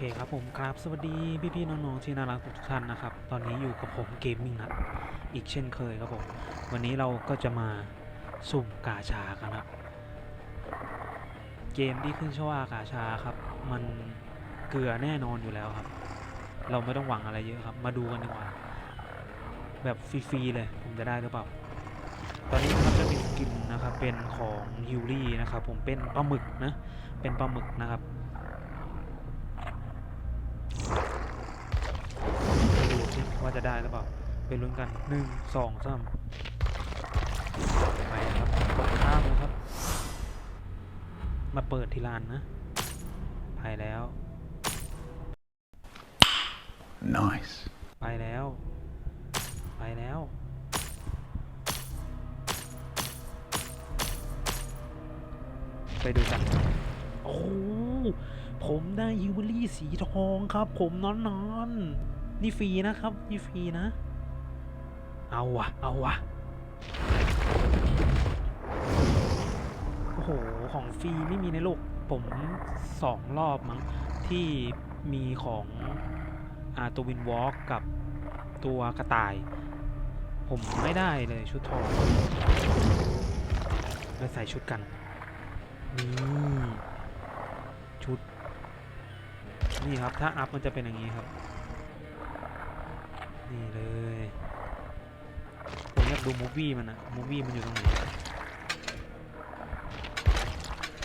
เคครับผมครับ สวัสดีพี่ๆน้องๆที่น่ารักทุกท่านนะครับ ตอนนี้อยู่กับผมเกมมิ่งนะอีกเช่นเคยครับผม วันนี้เราก็จะมาสุ่มกาชากันครับ เกมที่ขึ้นชื่อว่ากาชาครับ มันเกลือแน่นอนอยู่แล้วครับ เราไม่ต้องหวังอะไรเยอะครับ มาดูกันดีกว่า แบบฟรีๆเลยผมจะได้หรือเปล่า ตอนนี้นะครับจะมีกินนะครับเป็นของฮิวรี่นะครับผมเป็นปลาหมึกนะ เป็นปลาหมึกนะครับ ดูสิ ว่าจะได้หรือเปล่าไปลุ้นกันหนึ่งสองสามไปนะครับกดข้ามเลยครับ มาเปิดที่ร้านนะไปแล้ว Nice. ไปแล้ว ไปแล้วไปดูกัน โอ้โหผมได้ยูเบอรี่สีทองครับ ผมนอนนอนๆ นี่ฟรีนะครับ นี่ฟรีนะ เอาวะเอาวะโอ้โห ของฟรีไม่มีในโลก ผมสองรอบมั้ง ที่มีของอ่าตัววินวอล์กกับตัวกระต่าย ผมไม่ได้เลยชุดทองไปใส่ชุดกัน นี่ ชุด นี่ครับ ถ้าอัพมันจะเป็นอย่างนี้ครับ นี่เลยผมอยากดูมูฟี่มันอะมูฟี่มันอยู่ตรงไหน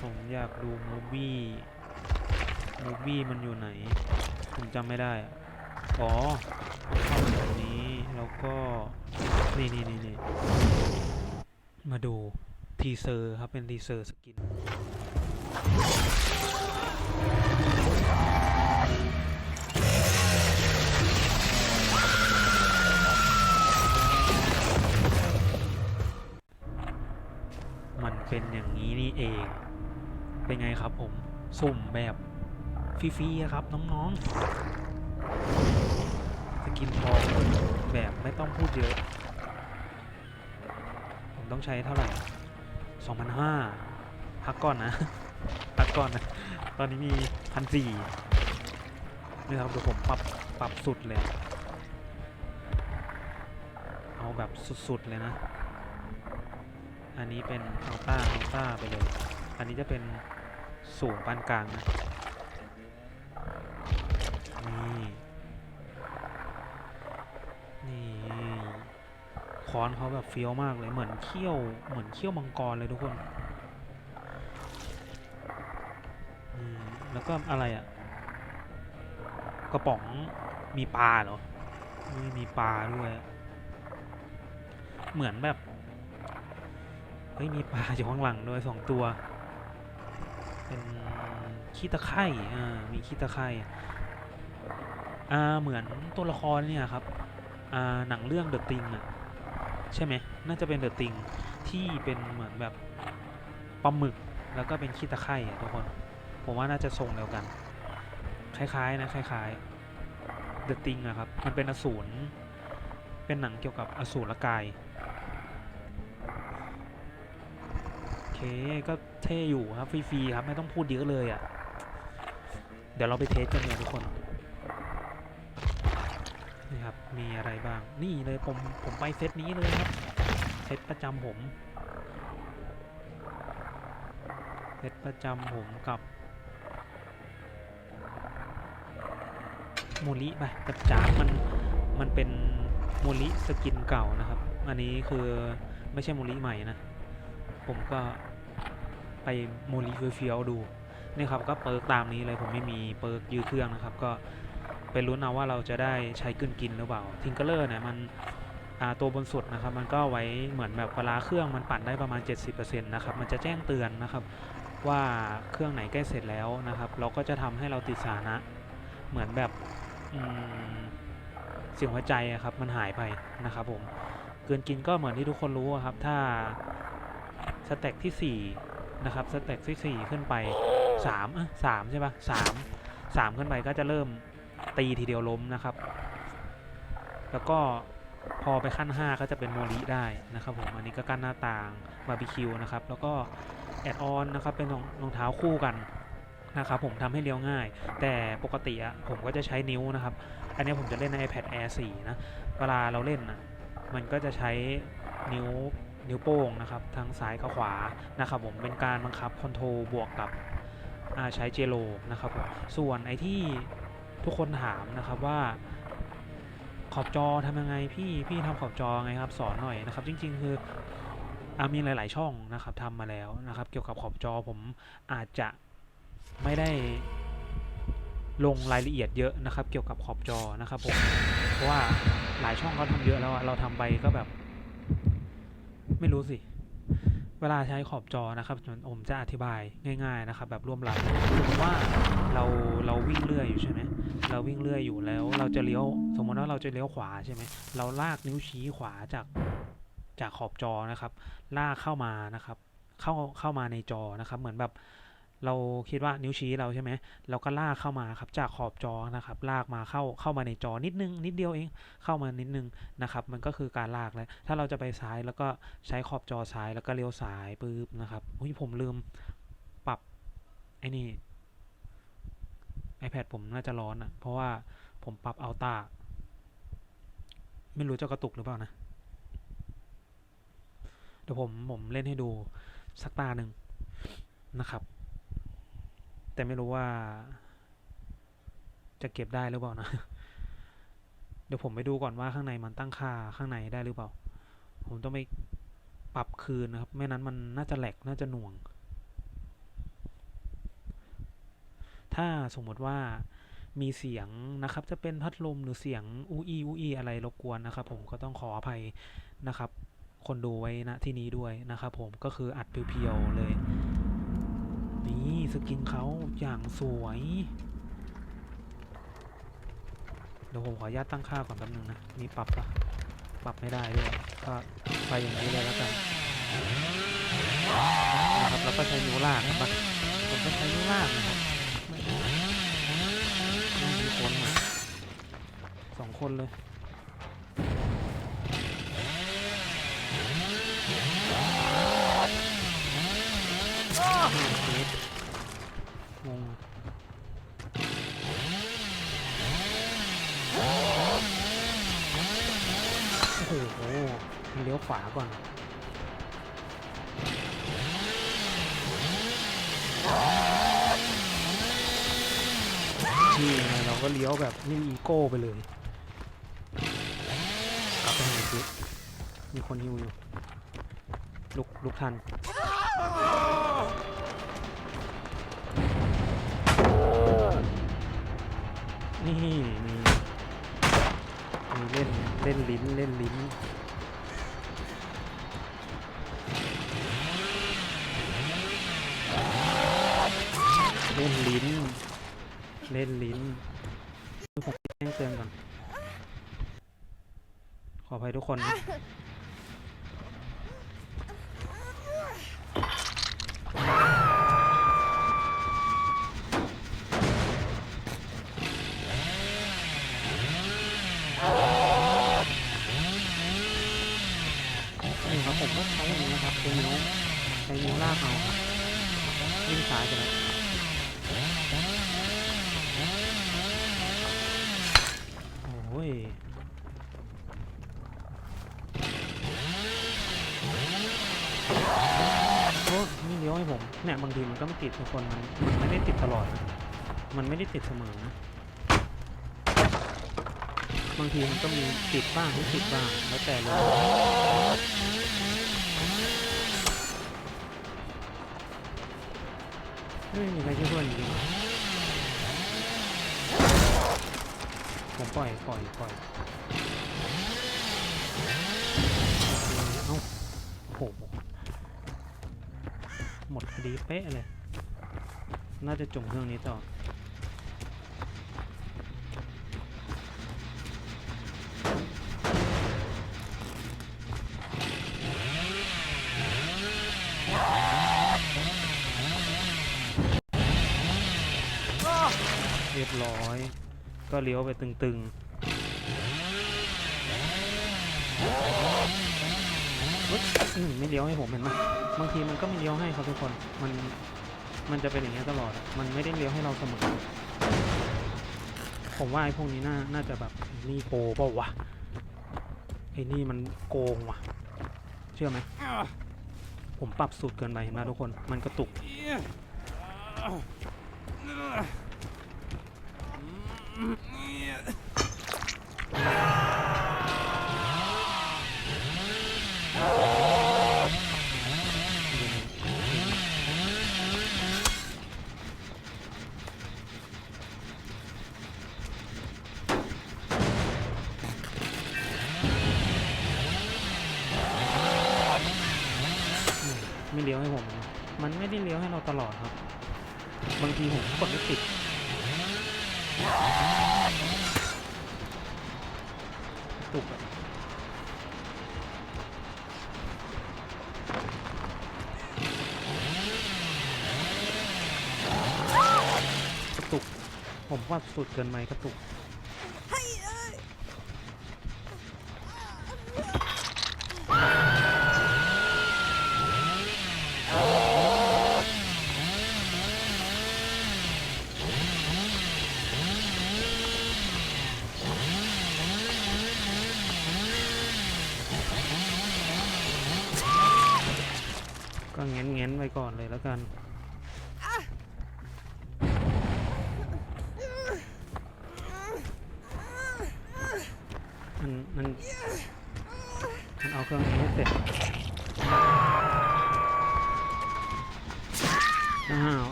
ผมอยากดูมูฟี่มูฟี่มันอยู่ไหน ผมจำไม่ได้อะอ๋อเข้ามาตรงนี้แล้วก็นี่นี่นี่นี่มาดูทีเซอร์ครับเป็นทีเซอร์สกิน เป็นอย่างนี้นี่เอง เป็นไงครับผม สุ่มแบบฟรีๆครับน้องๆ สกินทองแบบไม่ต้องพูดเยอะ ผมต้องใช้เท่าไหร่2,500พักก่อนนะ พักก่อนนะ ตอนนี้มีพันสี่นี่ครับเดี๋ยวผมปรับปรับสุดเลย เอาแบบสุดๆเลยนะ อันนี้เป็นอัลต้าอัลต้าไปเลย อันนี้จะเป็นสูงปานกลางนะ นี่ นี่คอนเขาแบบเฟี้ยวมากเลยเหมือนเขี้ยวเหมือนเขี้ยวมังกรเลยทุกคนนี่แล้วก็อะไรอะ่ะ กระป๋องมีปลาเหรอม่มีปลาด้วย เหมือนแบบ เฮ้ยมีปลาอยู่ข้างหลังด้วยสองตัว เป็นขี้ตะไคร่อ่ามีขี้ตะไคร่อ่าเหมือนตัวละครเนี่ยครับอ่าหนังเรื่องเดอะติงอะใช่ไหมน่าจะเป็นเดอะติงที่เป็นเหมือนแบบปลาหมึกแล้วก็เป็นขี้ตะไคร่อะทุกคน ผมว่าน่าจะทรงเดียวกัน คล้ายๆนะคล้ายๆเดอะติงอะครับ มันเป็นอสูรเป็นหนังเกี่ยวกับอสูรกาย เค ก็เท่อยู่ครับ ฟรี ๆ ครับ ไม่ต้องพูดเยอะเลยอะ่ะ เดี๋ยวเราไปเทสกันเลยทุกคน นี่ครับ มีอะไรบ้าง นี่เลยผม ผมไปเซตนี้เลยครับ เซตประจำผม เซตประจำผมกับโมลิไปกับจามมัน มันเป็นโมลิสกินเก่านะครับ อันนี้คือไม่ใช่โมลิใหม่นะ ผมก็ ไปโมลิเฟียวดูนี่ครับก็เปิร์กตามนี้เลยผมไม่มีเปิร์กยื้อเครื่องนะครับ ก็ไปลุ้นเอาว่าเราจะได้ใช้กึนกินหรือเปล่าทิงเกอร์เลอร์เนี่ยมันตัวบนสุดนะครับ มันก็ไว้เหมือนแบบเวลาเครื่องมันปั่นได้ประมาณ 70%นะครับมันจะแจ้งเตือนนะครับ ว่าเครื่องไหนใกล้เสร็จแล้วนะครับ เราก็จะทำให้เราติดสานะเหมือนแบบเสียงหัวใจอะครับมันหายไปนะครับผมเกินกินก็เหมือนที่ทุกคนรู้อะครับถ้าสเต็กที่ 4 นะครับสเต็กที่ 4 ขึ้นไป3อะ3ใช่ปะ3 3 ขึ้นไปก็จะเริ่มตีทีเดียวล้มนะครับ แล้วก็พอไปขั้น 5 ก็จะเป็นโมริได้นะครับผมอันนี้ก็กั้นหน้าต่างบาร์บีคิวนะครับ แล้วก็แอดออนนะครับเป็นรองรองเท้าคู่กันนะครับผมทำให้เลี้ยวง่าย แต่ปกติอะผมก็จะใช้นิ้วนะครับ อันนี้ผมจะเล่นใน iPad Air 4 นะ เวลาเราเล่นนะมันก็จะใช้นิ้ว นิ้วโป้งนะครับทั้งซ้ายกับขวานะครับผมเป็นการบังคับคอนโทรบวกกับใช้เจโรนะครับผมส่วนไอที่ทุกคนถามนะครับว่าขอบจอทำยังไงพี่พี่ทำขอบจอไงครับสอนหน่อยนะครับ จริง ๆ คืออามีหลาย ๆ ช่องนะครับทำมาแล้วนะครับ เกี่ยวกับขอบจอผมอาจจะไม่ได้ลงรายละเอียดเยอะนะครับ เกี่ยวกับขอบจอนะครับผมเพราะว่าหลายช่องเขาทำเยอะแล้วเราทำไปก็แบบ ไม่รู้สิ เวลาใช้ขอบจอนะครับผมจะอธิบายง่าย ๆนะครับ แบบร่วมรับสมมติว่าเราเราวิ่งเรื่อยอยู่ใช่ไหมเราวิ่งเรื่อยอยู่แล้ว เราจะเลี้ยวสมมติว่าเราจะเลี้ยวขวาใช่ไหมเราลากนิ้วชี้ขวาจากจากขอบจอนะครับ ลากเข้ามานะครับ เข้าเข้ามาในจอนะครับ เหมือนแบบ เราคิดว่านิ้วชี้เราใช่ไหมเราก็ลากเข้ามาครับจากขอบจอนะครับ ลากมาเข้าเข้ามาในจอนิดนึง นิดเดียวเองเข้ามานิดนึงนะครับ มันก็คือการลากแล้วถ้าเราจะไปซ้ายแล้วก็ใช้ขอบจอซ้ายแล้วก็เลี้ยวซ้ายปุ๊บนะครับอุ้ยผมลืมปรับไอ้นี่ iPad ผมน่าจะร้อนอะ่ะเพราะว่าผมปรับเอัลต้าไม่รู้จะกระตุกหรือเปล่านะเดี๋ยวผมผมเล่นให้ดูสักตาหนึ่งนะครับ แต่ไม่รู้ว่า จะเก็บได้หรือเปล่านะ เดี๋ยวผมไปดูก่อนว่าข้างในมันตั้งค่าข้างในได้หรือเปล่า ผมต้องไปปรับคืนนะครับ ไม่นั้นมันน่าจะแหลกน่าจะหน่วง ถ้าสมมติว่ามีเสียงนะครับ จะเป็นพัดลมหรือเสียงอูอีอูอีอะไรรบกวนนะครับ ผมก็ต้องขออภัยนะครับ คนดูไว้ณที่นี้ด้วยนะครับ ผมก็คืออัดเพียวๆเลย สกินเขาอย่างสวย เดี๋ยวผมขออนุญาตตั้งค่าก่อนแป๊บนึงนะ มีปรับปะปรับไม่ได้ด้วยก็ไปอย่างนี้เลยแล้วกันนะครับแล้วก็ใช้นิ้วลากนะปะผมก็ใช้นิ้วลากนะครับไม่มีคนสองคนเลยเมตรงงโอ้โหมัน เลี้ยวขวาก่อนนี่เราก็เลี้ยวแบบไม่อีโก้ไปเลยกลับไปหาจุดมีคนฮิวอยู่ลุกลุกทันนี่มีมีเล่นเล่นลิ้นเล่นลิ้น เล่นลิ้น เล่นลิ้นผมแจ้งเตือนก่อน ขออภัยทุกคนนะนี่ครับผมก็ใช้อย่างนี้นะครับเป็นนิ้วใช้นิ้วลากเอาครับวิ่งซ้ายไปแล้ว โอ้ย โอ้นี่เลี้ยว ให้ผมเนี่ยบางทีมันก็ไม่ติดทุกคนมันมันไม่ได้ติดตลอดนะมันไม่ได้ติดเสมอนะบางทีมันก็มีติดบ้างไม่ติดบ้างแล้วแต่เลยไม่มีใครช่วยเพื่อนจริงผมปล่อยปล่อยปล่อยเอ้าโหห ดีเป๊ะเลย น่าจะจุ่มเครื่องนี้ต่อ เรียบร้อย ก็เลี้ยวไปตึงๆ ไม่เลี้ยวให้ผมเห็นไหมบางทีมันก็ไม่เลี้ยวให้ครับทุกคนมันมันจะเป็นอย่างเงี้ยตลอด มันไม่ได้เลี้ยวให้เราเสมอ ผมว่าไอ้พวกนี้น่าน่าจะแบบนี่โปรเปล่าวะไอ้นี่มันโกงว่ะ เชื่อไหม ผมปรับสูตรเกินไปเห็นไหมทุกคน มันกระตุกไยวให้ผม มันไม่ได้เลี้ยวให้เราตลอดครับ บางทีผมกดไม่ติดตุกอะกระตุก ผมว่าสุดเกินไหมกระตุก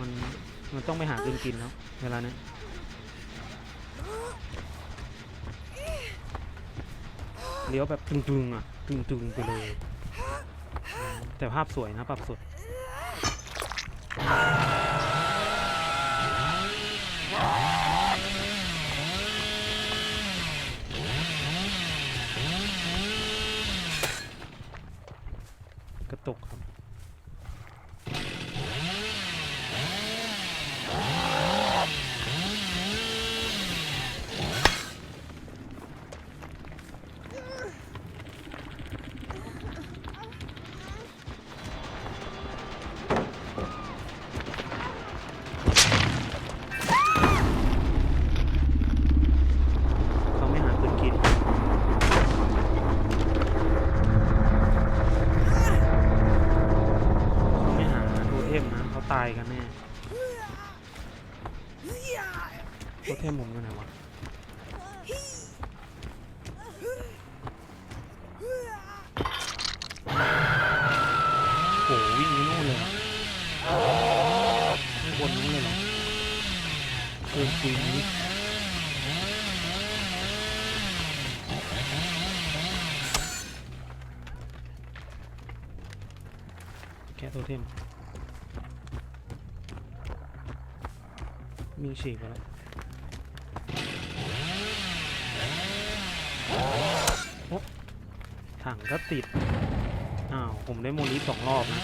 มันมันต้องไปหากินกินแล้วเวลาเนี้ยเลี้ยวแบบตึงๆอะตึงๆไปเลย แต่ภาพสวยนะปรับสุดกระตุก เกินจริงนี่แค่โทเทมมีฉีกไปแล้วโอ๊ะถังก็ติด อ้าว ผมได้โมลิสองรอบนะ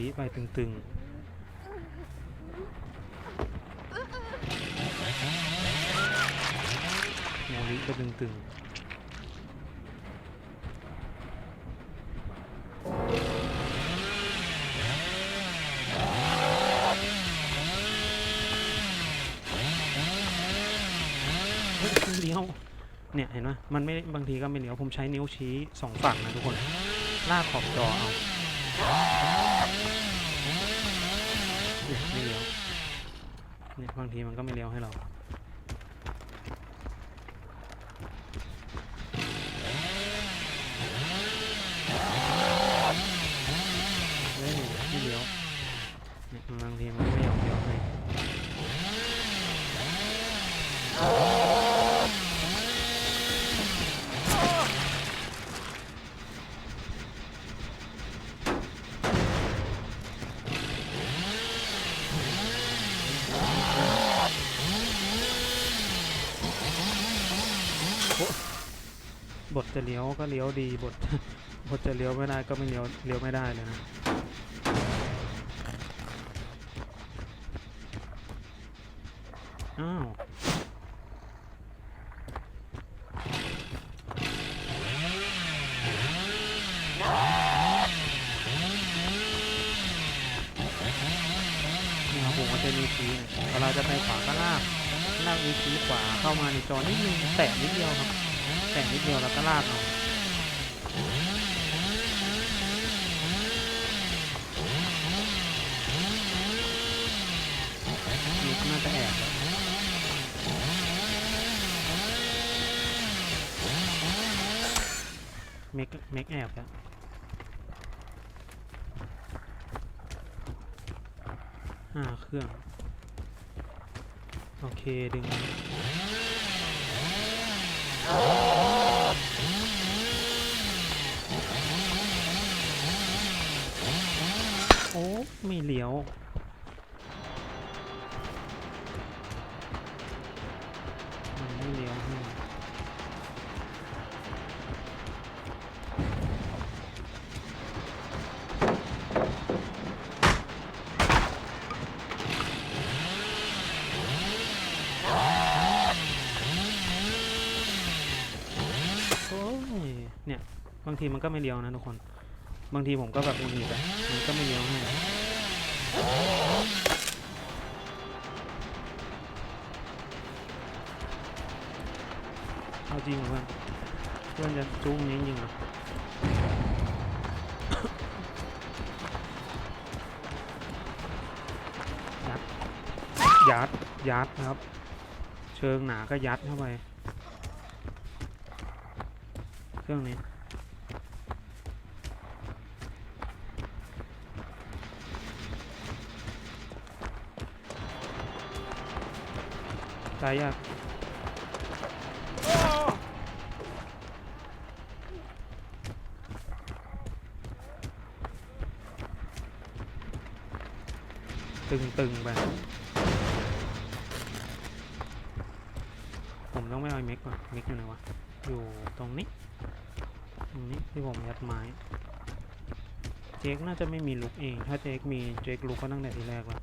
โมลิไปตึงๆโมลิไปตึงๆเลี้ยวเนี่ยเห็นไหมมันไม่บางทีก็ไม่เลี้ยวผมใช้นิ้วชี้สองฝั่งนะทุกคน ลากขอบจอเอา เนี่ยไม่เลี้ยว เนี่ย บางทีมันก็ไม่เลี้ยวให้เรา เฮ้ยไม่เลี้ยว เนี่ยบางทีมันก็ไม่ยอมเลี้ยวให้โอ๊ะบท จะเลี้ยวก็เลี้ยวดีบทพอจะเลี้ยวไม่ได้ก็ไม่เลี้ยวเลี้ยวไม่ได้เลยนะอ้าวนี่ครับผมก็จะมีชี้เวลาจะไปขวาก็ลากลากมีชี้ขวาเข้ามาในจอนิดนึงแตะนิดเดียวครับ แตะนิดเดียวแล้วก็ลากเอานี่น่าจะแอบเมกเมกแอบแล้วห้าเครื่อง โอเค ดึง โอ้ ไม่เลี้ยว เนี่ย บางทีมันก็ไม่เลี้ยวนะทุกคน บางทีผมก็แบบหงุดหงิดอะมันก็ไม่เลี้ยวให้เอาจริงเหรอเพื่อนเพื่อนจะจุ้งนี้จริงเหรอยัดยัดยัดนะครับ เชิงหนาก็ยัดเข้าไป เค รื่องนี้ตายยากตึงตึงๆไป ผมต้องไม่เอาเม็กก่อนเม็กอยู่ไหนวะ อยู่ตรงนี้ รงนี้ที่ผมยัดไม้ เจคน่าจะไม่มีลุกเอง ถ้าเจคมีเจคลุกก็ตั้งแต่ทีแรกแล้ว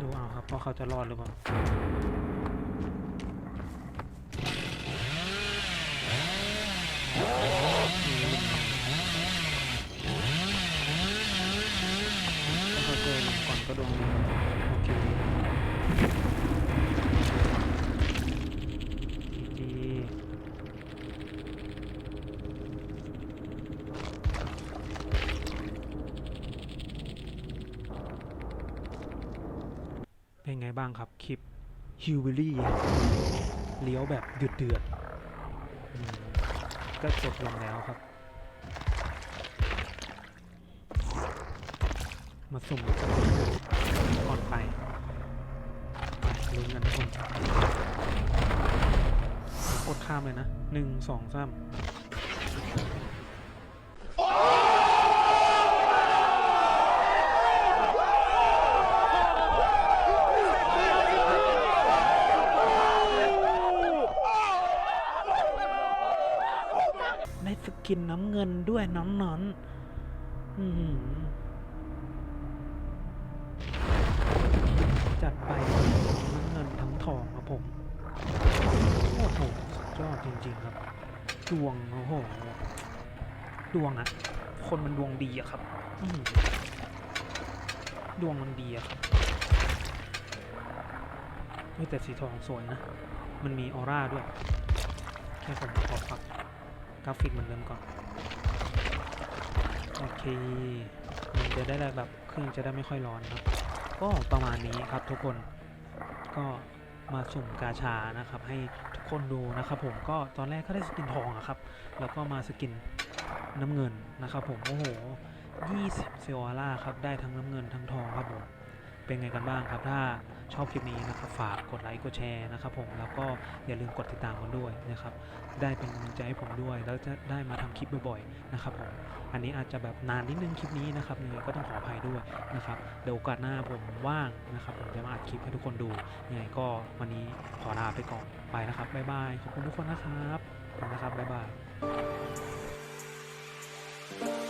ดูเอา ครับว่าเขาจะรอดหรือเปล่าถ้าเขาเจอหลังก่อนก็โดนยิงโอเคจีเป็นไง บ้างครับ คลิปฮิววิลี่เลี้ยวแบบเดือดเดือดๆอืมก็จบลงแล้วครับ มาสุ่มก่อนไปไปลุ้นกันทุกคนกดข้ามเลยนะหนึ่งสองสาม จริง ๆ ครับดวงโอ้โหดวงอะคนมันดวงดีอะครับดวงมันดีอะครับเฮ้ยแต่สีทองสวยนะ มันมีออร่าด้วย แค่ผมขอพักกราฟิกเหมือนเดิมก่อน โอเค มันจะได้แบบเครื่องจะได้ไม่ค่อยร้อนครับ ก็ประมาณนี้ครับทุกคน ก็มาสุ่มกาชานะครับให้ คนดูนะครับผมก็ตอนแรกก็ได้สกินทองอะครับ แล้วก็มาสกินน้ำเงินนะครับผมโอ้โห 20เซลล่าครับได้ทั้งน้ำเงินทั้งทองครับผมเป็นไงกันบ้างครับถ้า ชอบคลิปนี้นะครับฝากกดไลค์กดแชร์นะครับผมแล้วก็อย่าลืมกดติดตามกันด้วยนะครับได้เป็นกำลังใจให้ผมด้วย แล้วจะได้มาทำคลิปบ่อยๆนะครับผมอันนี้อาจจะแบบนานนิดนึงคลิปนี้นะครับยังไงก็ต้องขออภัยด้วยนะครับเดี๋ยวโอกาสหน้าผมว่างนะครับผมจะมาอัดคลิปให้ทุกคนดูยังไงก็วันนี้ขอลาไปก่อนไปนะครับบ๊ายบายขอบคุณทุกคนนะครับนะครับบ๊ายบาย